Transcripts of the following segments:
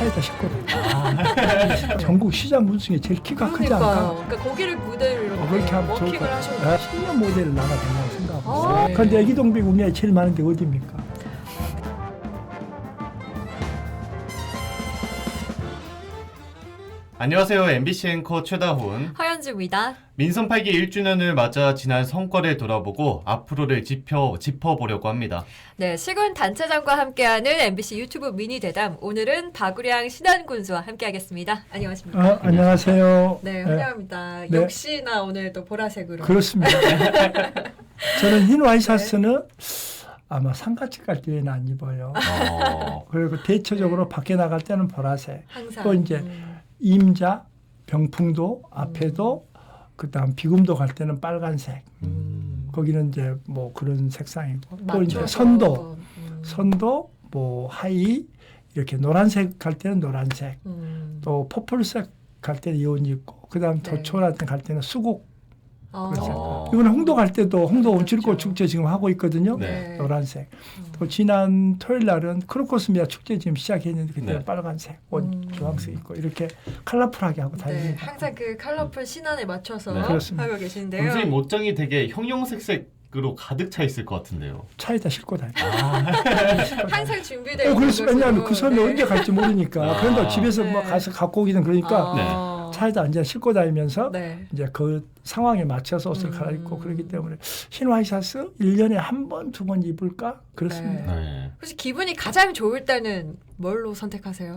차에다 싣고 다녀. 전국 시장 분수에 제일 키가 크지 않을까? 그러니까요. 그러니까 거기를 무대로 이렇게 어, 그렇게 하면 좋을 것 워킹을. 하셔도 아, 신년 모델을 나가 된다고 생각하고. 아, 있어요. 그런데 애기 동백 우리나라에 제일 많은 게 어디입니까? 안녕하세요. MBC 앵커 최다훈. 하 현주입니다. 민선 8기 1주년을 맞아 지난 성과를 돌아보고 앞으로를 짚어, 짚어보려고 합니다. 네, 시군 단체장과 함께하는 MBC 유튜브 미니 대담. 오늘은 박우량 신안군수와 함께하겠습니다. 안녕하십니까? 어, 안녕하세요. 네, 예, 환영합니다. 네. 역시나 오늘 또 보라색으로. 그렇습니다. 저는 흰 와이셔츠는 아마 상가집 갈 때는 안 입어요. 어, 그리고 대체적으로 밖에 나갈 때는 보라색. 항상. 또 이제 음. 임자, 병풍도 앞에도 그다음 비금도 갈 때는 빨간색. 음, 거기는 이제 뭐 그런 색상이고 또 이제 맞춰서, 선도, 음. 선도 뭐 하이 이렇게 노란색 갈 때는 노란색. 음. 또 퍼플색 갈 때는 이옷 입고 그다음 네. 도초라든 갈 때는 수국. 어. 그렇죠. 이번에 홍도 갈 때도 홍도 온칠꽃 그렇죠. 축제 지금 하고 있거든요. 네. 노란색. 음. 또 지난 토요일 날은 크로코스미아 축제 지금 시작했는데 그때 네. 는 빨간색, 옷 음. 주황색 입고 이렇게 컬러풀하게 하고 네, 다닙니다. 항상 그 컬러풀 신안에 맞춰서 네. 하고 계신데요. 선생님 옷장이 되게 형형색색 으로 가득 차 있을 것 같은데요. 차에다 싣고 다니. 항상 준비되어 어, 있는 그래서 왜냐하면 그 선에 네. 언제 갈지 모르니까. 아. 그런데 집에서 네. 뭐 가서 갖고 오기는 그러니까 아. 차에다 앉아 싣고 다니면서 네. 이제 그 상황에 맞춰서 옷을 음. 갈아입고 그러기 때문에 흰 와이셔츠 1년에 한 번, 두 번 입을까? 그렇습니다. 네. 혹시 기분이 가장 좋을 때는 뭘로 선택하세요?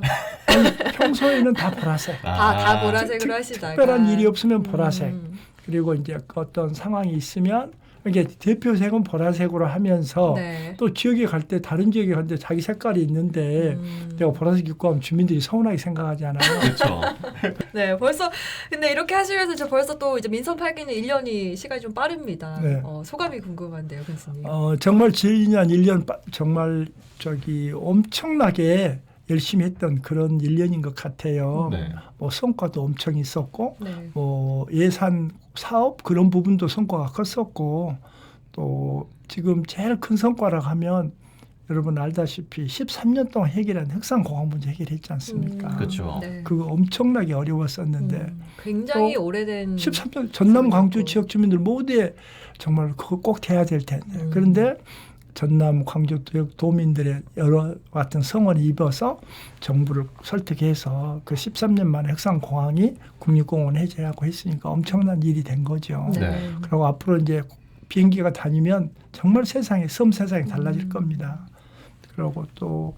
평소에는 다 보라색. 다, 다 아, 보라색으로 특- 하시다가 특별한 일이 없으면 보라색. 음. 그리고 이제 어떤 상황이 있으면 이게 대표 색은 보라색으로 하면서 네. 또 지역에 갈 때 다른 지역에 갈 때 자기 색깔이 있는데 음. 내가 보라색 입고 하면 주민들이 서운하게 생각하지 않아요. 그렇죠. 네, 벌써 근데 이렇게 하시면서 저 벌써 또 이제 민선 8기는 1년이 시간이 좀 빠릅니다. 네. 어, 소감이 궁금한데요, 교수님. 어, 정말 지난 1년 빠- 정말 저기 엄청나게 열심히 했던 그런 1년인 것 같아요. 네. 뭐 성과도 엄청 있었고 네. 뭐 예산 사업 그런 부분도 성과가 컸었고 또 지금 제일 큰 성과라고 하면 여러분 알다시피 13년 동안 해결한 흑산 공항 문제 해결했지 않습니까? 음, 그렇죠. 네. 그거 엄청나게 어려웠었는데 음, 굉장히 또 오래된 13년 전남 광주 지역 주민들 모두에 정말 그거 꼭 돼야 될 텐데 음. 그런데 전남 광주 지역 도민들의 여러 같은 성원을 입어서 정부를 설득해서 그 13년 만에 흑산공항이 국립공원 해제하고 했으니까 엄청난 일이 된 거죠. 네. 네. 그리고 앞으로 이제 비행기가 다니면 정말 세상이 섬 세상이 달라질 음. 겁니다. 그리고 또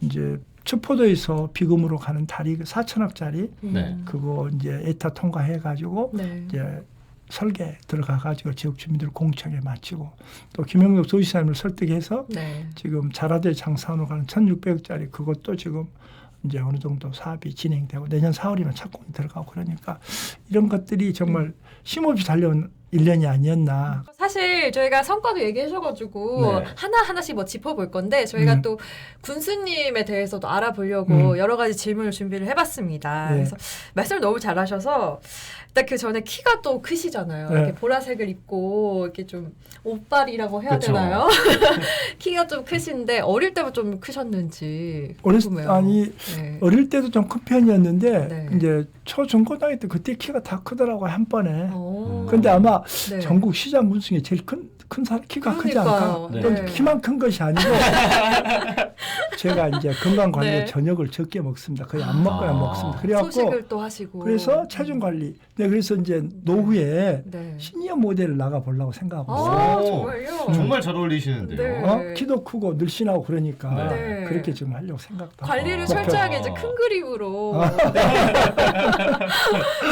이제 첩포도에서 비금으로 가는 다리 4천억짜리 네. 그거 이제 에타 통과해 가지고 네. 이제 설계 들어가 가지고 지역 주민들 공청회 마치고 또 김영덕 도지사님을 설득해서 네. 지금 자라대 장산으로 가는 1,600억짜리 그것도 지금 이제 어느 정도 사업이 진행되고 내년 4월이면 착공이 들어가고 그러니까 이런 것들이 정말 쉼없이 달려온 1년이 아니었나. 사실 저희가 성과도 얘기하셔가지고 네. 하나 하나씩 뭐 짚어볼 건데 저희가 음. 또 군수님에 대해서도 알아보려고 음. 여러 가지 질문을 준비를 해봤습니다. 네. 그래서 말씀을 너무 잘하셔서 일단 그 전에 키가 또 크시잖아요. 네. 이렇게 보라색을 입고 이렇게 좀 옷발이라고 해야 그쵸. 되나요? 키가 좀 크신데 어릴 때부터 좀 크셨는지 어렸을 궁금해요. 때 아니 네. 어릴 때도 좀 큰 편이었는데 네. 이제 초중고등학교 때 그때 키가 다 크더라고요 한 번에. 오. 근데 아마 네. 전국 시장 군 중에 제일 큰, 큰 사람 키가 크지 않을까? 그러니까요. 네. 또 키만 큰 것이 아니고 제가 이제 건강 관리로 네. 저녁을 적게 먹습니다. 거의 안 먹어야 아. 먹습니다. 그래갖고 소식을 또 하시고 그래서 체중 관리. 네, 그래서 이제 노후에 네. 시니어 모델을 나가 보려고 생각하고 있어요. 아 오. 정말요? 정말 잘 어울리시는데요. 네. 어? 키도 크고 늘씬하고 그러니까 네. 그렇게 지금 하려고 생각도 하고. 관리를 아. 철저하게 이제. 큰 그림으로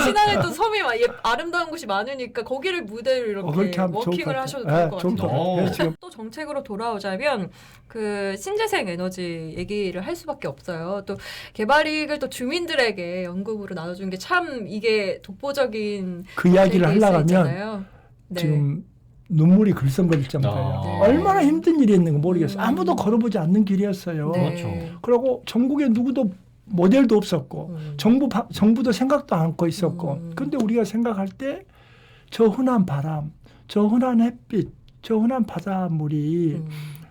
신안에 또 섬이 막 예, 아름다운 곳이 많으니까 거기를 무대로 이렇게 어, 그렇게 하면 좋을 것 워킹을 같아요. 하셔도 예, 좋을 것 좋을 것 같아요. 같아요. 그래서 지금 또 정책으로 돌아오자면 그 신재생 에너지 얘기를 할 수밖에 없어요. 또 개발 이익을 또 주민들에게 연금으로 나눠주는 게 참 이게 독보 적인 그 이야기를 하려면. 네. 지금 눈물이 글썽거릴 정도예요. 아. 네. 얼마나 힘든 일이었는가 모르겠어요. 음. 아무도 걸어보지 않는 길이었어요. 네. 그렇죠. 그리고 전국에 누구도 모델도 없었고 음. 정부 바- 정부도 생각도 않고 있었고 음. 근데 우리가 생각할 때 저 흔한 바람, 저 흔한 햇빛, 저 흔한 바닷물이 음.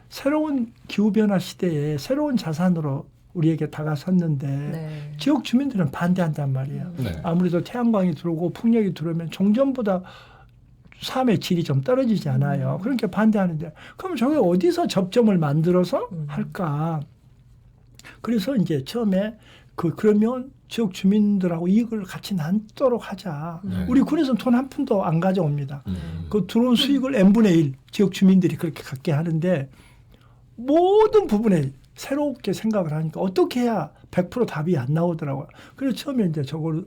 새로운 기후 변화 시대에 새로운 자산으로 우리에게 다가섰는데 네. 지역 주민들은 반대한단 말이에요. 음. 네. 아무래도 태양광이 들어오고 풍력이 들어오면 종전보다 삶의 질이 좀 떨어지지 않아요. 음. 그러니까 반대하는데 그럼 저게 어디서 접점을 만들어서 음. 할까? 그래서 이제 처음에 그 그러면 지역 주민들하고 이익을 같이 나누도록 하자. 네. 우리 군에서는 돈 한 푼도 안 가져옵니다. 음. 그 들어온 수익을 n분의 1 지역 주민들이 그렇게 갖게 하는데 모든 부분에 새롭게 생각을 하니까 어떻게 해야 100% 답이 안 나오더라고요. 그래서 처음에 이제 저걸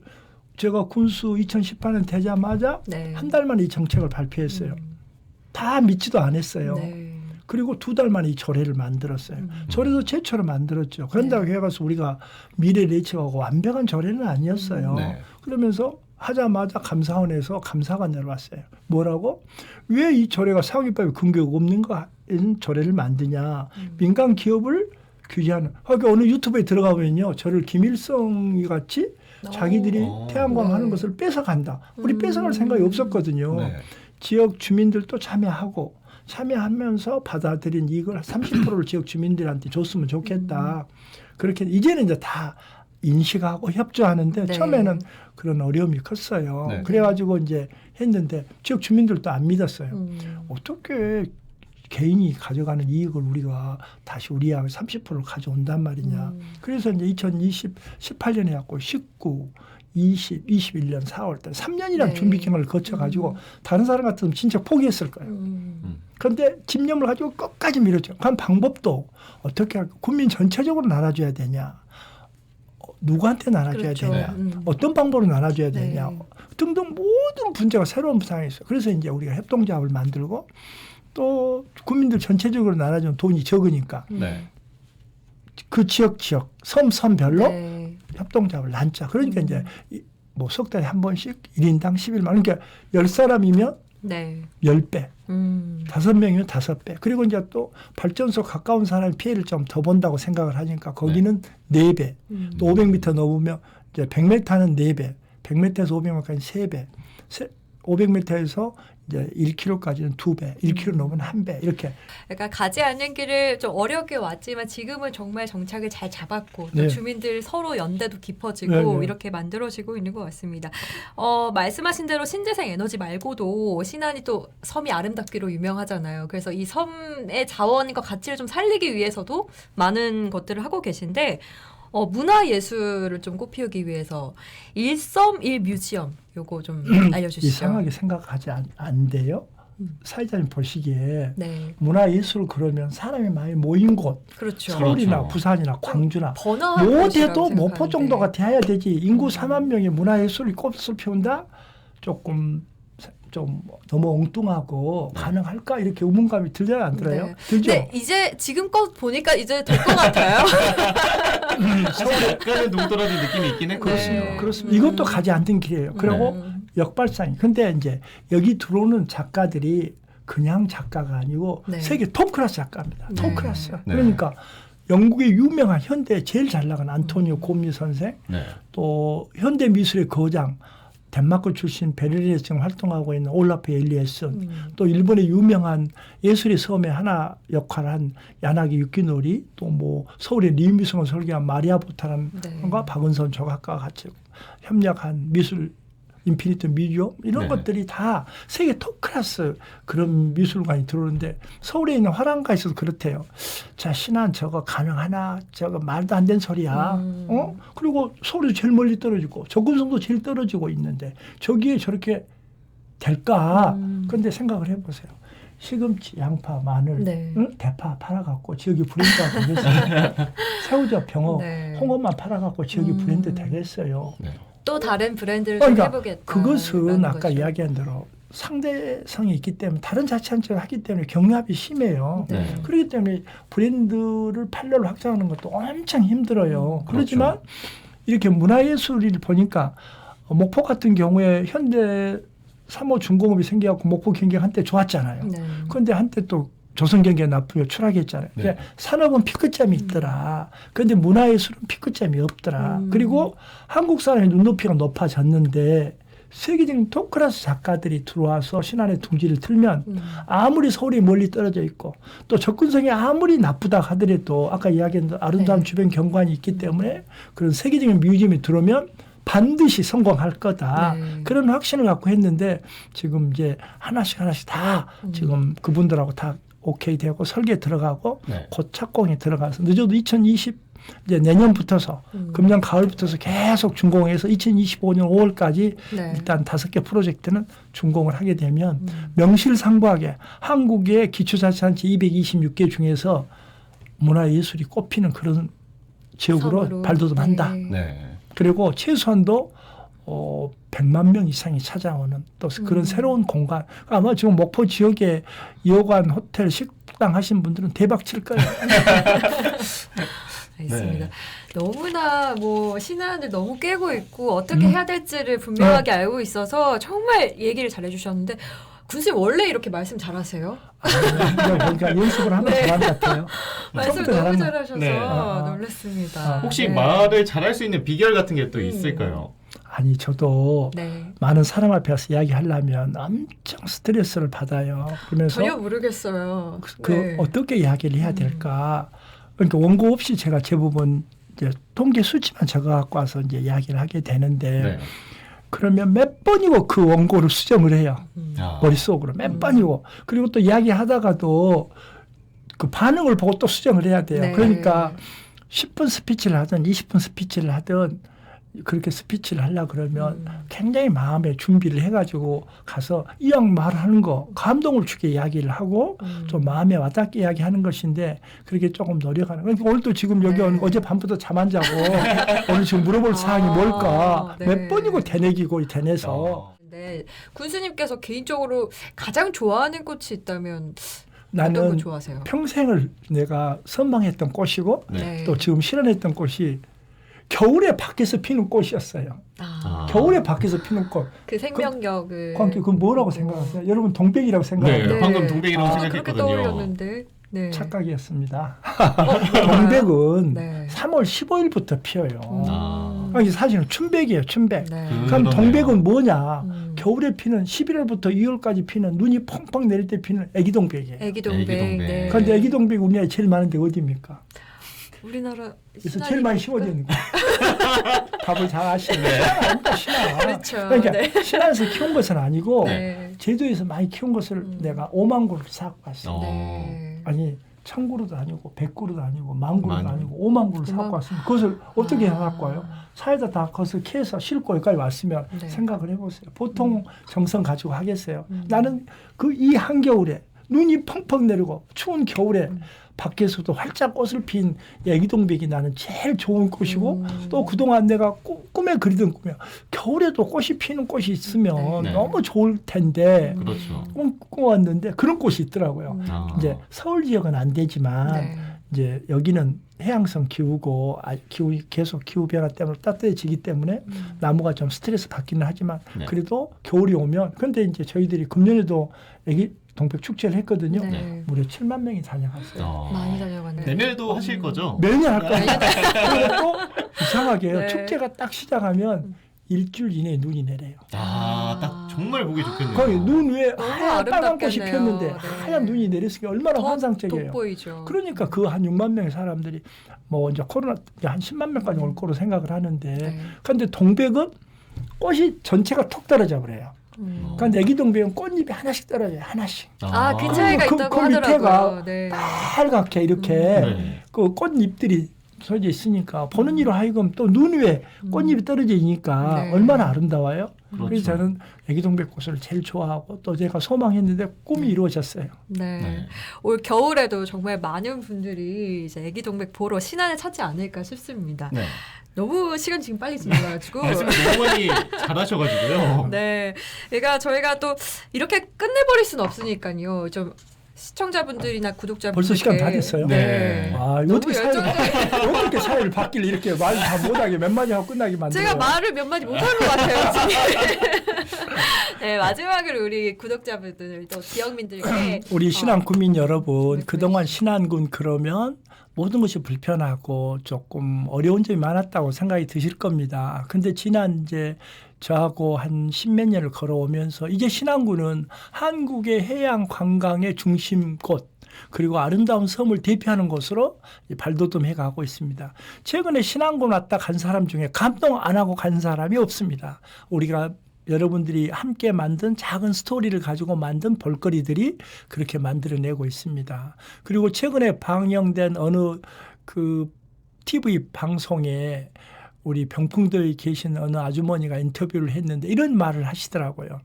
제가 군수 2018년 되자마자 네. 한달 만에 이 정책을 발표했어요. 음. 다 믿지도 않았어요. 네. 그리고 두 달 만에 이 조례를 만들었어요. 음. 조례도 최초로 만들었죠. 그런다고 네. 해가서 우리가 미래를 예측하고 완벽한 조례는 아니었어요. 네. 그러면서 하자마자 감사원에서 감사가 내려왔어요. 뭐라고? 왜 이 조례가 사기법에 근거가 없는 거 조례를 만드냐? 음. 민간 기업을 규제하는. 하기 어느 유튜브에 들어가 보면요, 저를 김일성이 같이 자기들이 어. 태양광 네. 하는 것을 뺏어간다. 우리 음. 뺏어갈 생각이 없었거든요. 네. 지역 주민들도 참여하고 참여하면서 받아들인 이익을 30%를 지역 주민들한테 줬으면 좋겠다. 그렇게 이제는 이제 다 인식하고 협조하는데 네. 처음에는 그런 어려움이 컸어요. 네. 그래가지고 이제 했는데 지역 주민들도 안 믿었어요. 음. 어떻게 개인이 가져가는 이익을 우리가 다시 우리하고 30%를 가져온단 말이냐. 음. 그래서 이제 2020, 18년에 갖고 19, 20, 21년 4월 달 3년이란 네. 준비 기간을 거쳐 가지고 음. 다른 사람 같으면 진짜 포기했을 거예요. 음. 그런데 집념을 가지고 끝까지 밀었죠. 그 방법도 어떻게 할까? 국민 전체적으로 나눠줘야 되냐? 어, 누구한테 나눠줘야 그렇죠. 되냐? 음. 어떤 방법으로 나눠줘야 네. 되냐? 등등 모든 문제가 새로운 상황이 있어요. 그래서 이제 우리가 협동조합을 만들고 또 국민들 전체적으로 나눠주는 돈이 적으니까 네. 그 지역 지역 섬 섬별로 네. 협동조합을 난자. 그러니까 음. 이제 뭐석 달에 한 번씩 1인당 11만 원. 그러니까 10사람이면 네. 10배. 음. 다섯 명이면 다섯 배. 그리고 이제 또 발전소 가까운 사람이 피해를 좀 더 본다고 생각을 하니까 거기는 네 배. 음. 또 500m 넘으면 이제 100m는 네 배. 100m에서 500m까지 세 배. 500m에서 이제 1km까지는 두 배. 1km 넘으면 한 배. 이렇게. 그러니까 가지 않는 길을 좀 어렵게 왔지만 지금은 정말 정착을 잘 잡았고 또 네. 주민들 서로 연대도 깊어지고 네, 네. 이렇게 만들어지고 있는 것 같습니다. 어, 말씀하신 대로 신재생 에너지 말고도 신안이 또 섬이 아름답기로 유명하잖아요. 그래서 이 섬의 자원과 가치를 좀 살리기 위해서도 많은 것들을 하고 계신데 어, 문화 예술을 좀 꽃피우기 위해서 일섬 일 뮤지엄 요거 좀 알려주시죠. 이상하게 생각하지 안, 안 돼요. 음. 사회자님 보시기에 네, 문화예술 그러면 사람이 많이 모인 곳 그렇죠. 서울이나 그렇죠. 부산이나 광주나 곳이라고 모포 생각하는데. 정도가 돼야 되지 인구 음. 4만 명의 문화예술이 꽃을 피운다 조금 좀 너무 엉뚱하고 가능할까 이렇게 의문감이 들려요 안 들어요? 네. 들죠? 근데 이제 지금껏 보니까 이제 될 것 같아요. 사실 약간의 동떨어진 느낌이 있긴 했거든요. 네. 그렇습니다. 음. 이것도 가지 않던 길이에요. 그리고 음. 역발상이. 근데 이제 여기 들어오는 작가들이 그냥 작가가 아니고 네. 세계 톱 클래스 작가입니다. 네. 톱 클래스. 네. 그러니까 영국의 유명한 현대 제일 잘 나간 안토니오 곰리 선생, 네. 또 현대 미술의 거장 덴마크 출신 베를린에서 지금 활동하고 있는 올라프 엘리에슨, 음. 또 일본의 유명한 예술의 섬의 하나 역할한 야나기 유키노리, 또 뭐 서울의 리미성을 설계한 마리아 보타라는 네. 과 박은선 조각가와 같이 협력한 미술 인피니트 뮤지엄 이런 네. 것들이 다 세계 톱 클래스 그런 미술관이 들어오는데 서울에 있는 화랑가에서도 그렇대요. 자 신안 저거 가능하나 저거 말도 안 되는 소리야. 음. 어? 그리고 서울이 제일 멀리 떨어지고 접근성도 제일 떨어지고 있는데 저기에 저렇게 될까? 음. 근데 생각을 해보세요. 시금치, 양파, 마늘, 네. 응? 대파 팔아갖고 지역이 브랜드가 되겠어요. 새우젓, 병어, 네. 홍어만 팔아갖고 지역이 음. 브랜드 되겠어요. 네. 또 다른 브랜드를 좀 그러니까 해보겠다. 그것은 아까 거죠. 이야기한 대로 상대성이 있기 때문에 다른 자치단체를 하기 때문에 경합이 심해요. 네. 그렇기 때문에 브랜드를 판로를 확장하는 것도 엄청 힘들어요. 음. 그렇지만 이렇게 문화예술을 보니까 목포 같은 경우에 현대 3호 중공업이 생겨갖고 목포 경기가 한때 좋았잖아요. 네. 그런데 한때 또 조선 경기가 나쁘게 추락했잖아요. 네. 근데 산업은 피크점이 있더라. 그런데 문화예술은 피크점이 없더라. 음. 그리고 한국 사람의 눈높이가 높아졌는데 세계적인 톱클래스 작가들이 들어와서 신안의 둥지를 틀면 음. 아무리 서울이 멀리 떨어져 있고 또 접근성이 아무리 나쁘다 하더라도 아까 이야기한 아름다운 네. 주변 경관이 있기 때문에 그런 세계적인 뮤지엄이 들어오면 반드시 성공할 거다. 네. 그런 확신을 갖고 했는데 지금 이제 하나씩 하나씩 다 음. 지금 그분들하고 다 오케이 되고 설계 들어가고 네. 곧 착공이 들어가서 늦어도 2020 이제 내년부터서 음. 금년 가을부터서 계속 준공해서 2025년 5월까지 네. 일단 다섯 개 프로젝트는 준공을 하게 되면 음. 명실상부하게 한국의 기초자치단체 226개 중에서 문화예술이 꼽히는 그런 지역으로. 발돋움한다. 네. 네. 그리고 최소한도 어 100만 명 이상이 찾아오는 또 그런 음. 새로운 공간. 아마 지금 목포 지역에 이호관 호텔 식당 하신 분들은 대박 칠 거예요. 알겠습니다. 네. 너무나 뭐 신안을 너무 깨고 있고 어떻게 음. 해야 될지를 분명하게 알고 있어서 정말 얘기를 잘해 주셨는데 군수님 원래 이렇게 말씀 잘하세요? 아, 그러니까 연습을 하면 네. 잘하는 것 같아요. 말씀 너무 잘하셔서 네. 놀랐습니다. 아. 혹시 네. 말을 잘할 수 있는 비결 같은 게또 음. 있을까요? 아니 저도 네. 많은 사람 앞에서 이야기하려면 엄청 스트레스를 받아요. 그러면서 전혀 모르겠어요. 그 네. 어떻게 이야기를 해야 음. 될까? 그러니까 원고 없이 제가 대부분 이제 통계 수치만 적어 갖고 와서 이제 이야기를 하게 되는데 네. 그러면 몇 번이고 그 원고를 수정을 해요. 음. 아. 머릿속으로 몇 음. 번이고 그리고 또 이야기하다가도 그 반응을 보고 또 수정을 해야 돼요. 네. 그러니까 10분 스피치를 하든 20분 스피치를 하든 그렇게 스피치를 하려 그러면 음. 굉장히 마음에 준비를 해가지고 가서 이왕 말하는 거 감동을 주게 이야기를 하고 음. 좀 마음에 와닿게 이야기하는 것인데 그렇게 조금 노력하는. 그러니까 오늘도 지금 여기 네. 오는 거 어제 밤부터 잠 안 자고 오늘 지금 물어볼 아, 사항이 뭘까 네. 몇 번이고 대내기고 대내서 어. 네. 군수님께서 개인적으로 가장 좋아하는 꽃이 있다면 어떤 나는 거 좋아하세요? 평생을 내가 선망했던 꽃이고 네. 또 지금 실현했던 꽃이 겨울에 밖에서 피는 꽃이었어요. 아, 아. 겨울에 밖에서 피는 꽃. 그 생명력을 광기 그건 뭐라고 생각하세요? 여러분 동백이라고 네, 생각해요. 방금 동백이라고 아, 그렇게 생각했거든요. 떠올렸는데. 네. 착각이었습니다. 어, 동백은 네. 3월 15일부터 피어요. 아. 아니, 사실은 춘백이에요, 춘백. 네. 그- 그럼 그러네요. 동백은 뭐냐? 음. 겨울에 피는 11월부터 2월까지 피는 눈이 펑펑 내릴 때 피는 애기 동백이에요. 애기 동백. 애기 동백. 네. 그런데 애기 동백이 우리나라에 제일 많은데 어디입니까? 우리나라 그래서 제일 많이 심어져 있는 거예요. 답을 잘 아시네. 신안. 그렇죠. 그러니까 네. 신안에서 키운 것은 아니고 네. 제주에서 많이 키운 것을 음. 내가 5만 그루를 사고 왔어. 어. 네. 아니 천 그루도 아니고 백 그루도 아니고 만 그루도 만. 아니고 5만 그루를 사고 왔으면 그것을 어떻게 아. 해갖고 와요? 차에다 다 그것을 캐서 싣고 여기까지 왔으면 네. 생각을 해보세요. 보통 정성 가지고 하겠어요. 음. 나는 그 이 한겨울에 눈이 펑펑 내리고 추운 겨울에 음. 밖에서도 활짝 꽃을 핀 애기동백이 나는 제일 좋은 꽃이고 음. 또 그동안 내가 꾸- 꿈에 그리던 꿈이야. 겨울에도 꽃이 피는 꽃이 있으면 네. 너무 좋을 텐데 음. 그렇죠. 꿈, 꾸었는데 그런 꽃이 있더라고요. 음. 아. 이제 서울 지역은 안 되지만 네. 이제 여기는 해양성 기후고 아, 기후 계속 기후 변화 때문에 따뜻해지기 때문에 음. 나무가 좀 스트레스 받기는 하지만 네. 그래도 겨울이 오면 근데 이제 저희들이 금년에도 애기 동백 축제를 했거든요. 네. 무려 7만 명이 다녀갔어요. 어. 많이 다녀갔네. 내년에도 하실 거죠? 매년 할 거예요. 그리고 또 이상하게 네. 축제가 딱 시작하면 음. 일주일 이내에 눈이 내려요. 아, 딱 정말 보기 좋겠네요. 거기 눈 위에 하얀 빨간 꽃이 아름답겠네요. 피었는데 네. 하얀 눈이 내렸으니 얼마나 더 환상적이에요. 돋보이죠. 그러니까 그 한 6만 명의 사람들이 뭐 이제 코로나 이제 한 10만 명까지 올 거로 생각을 하는데 네. 근데 동백은 꽃이 전체가 톡 떨어져 버려요. 음. 그런데 애기 동백은 꽃잎이 하나씩 떨어져요. 하나씩. 아, 그 차이가 그- 있다고 그 밑에가 하더라고요. 네. 빨갛게 이렇게 네. 그 꽃잎들이 서져 있으니까 보는 이로 하여금 또 눈 위에 꽃잎이 떨어져 있으니까 네. 얼마나 아름다워요. 그렇죠. 그래서 저는 애기 동백꽃을 제일 좋아하고 또 제가 소망했는데 꿈이 이루어졌어요. 네. 네. 올 겨울에도 정말 많은 분들이 이제 애기 동백 보러 신안을 찾지 않을까 싶습니다. 네. 너무 시간 지금 빨리 지나가지고. 너무 많이 잘하셔가지고요. 네. 그러니까 저희가 또 이렇게 끝내버릴 수는 없으니까요. 좀 시청자분들이나 구독자분들 벌써 시간 다 됐어요? 네. 아, 이거 너무 어떻게 사회를, 어떻게 사회를 바뀔 이렇게 말 다 못하게 몇 마디 하고 끝나게 만들어요. 제가 말을 몇 마디 못한 것 같아요. 네 마지막으로 우리 구독자분들 또 지역민들께 우리 신안 구민 여러분, 네, 그동안 신안군 그러면 모든 것이 불편하고 조금 어려운 점이 많았다고 생각이 드실 겁니다. 근데 지난 이제 저하고 한 십몇 년을 걸어오면서 이제 신안군은 한국의 해양 관광의 중심곳 그리고 아름다운 섬을 대표하는 곳으로 발돋움해 가고 있습니다. 최근에 신안군 왔다 간 사람 중에 감동 안 하고 간 사람이 없습니다. 우리가 여러분들이 함께 만든 작은 스토리를 가지고 만든 볼거리들이 그렇게 만들어내고 있습니다. 그리고 최근에 방영된 어느 그 TV 방송에 우리 병풍도에 계신 어느 아주머니가 인터뷰를 했는데 이런 말을 하시더라고요.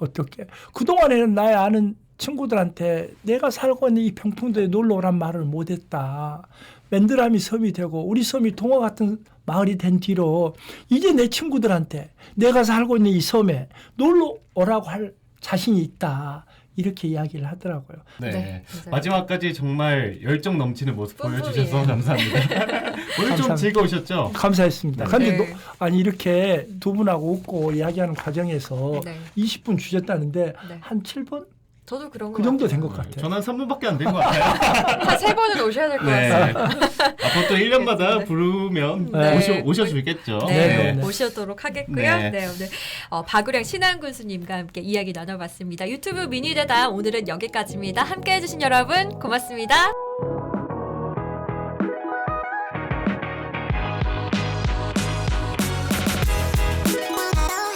어떻게 그동안에는 나의 아는 친구들한테 내가 살고 있는 이 병풍도에 놀러 오란 말을 못했다. 맨드라미 섬이 되고 우리 섬이 동화 같은 마을이 된 뒤로 이제 내 친구들한테 내가 살고 있는 이 섬에 놀러 오라고 할 자신이 있다. 이렇게 이야기를 하더라고요. 네. 네. 마지막까지 정말 열정 넘치는 모습. 보여주셔서 감사합니다. 오늘 좀 감사합니다. 즐거우셨죠? 감사했습니다. 네. 근데 네. 노- 아니 이렇게 두 분하고 웃고 이야기하는 과정에서 네. 20분 주셨다는데 네. 한 7분 저도 그런 그 거 정도 같아요. 된것 같아요. 저는 한 3분밖에 안 된 것 같아요. 한세 번은 오셔야 될 것 네. 같습니다. 앞으로 또 1년마다 네. 부르면 네. 오셔, 오셔주겠죠. 네, 네, 네. 모시도록 하겠고요. 네. 네, 오늘 어, 박우량 신한 군수님과 함께 이야기 나눠봤습니다. 유튜브 미니 대담 오늘은 여기까지입니다. 함께 해주신 여러분 고맙습니다.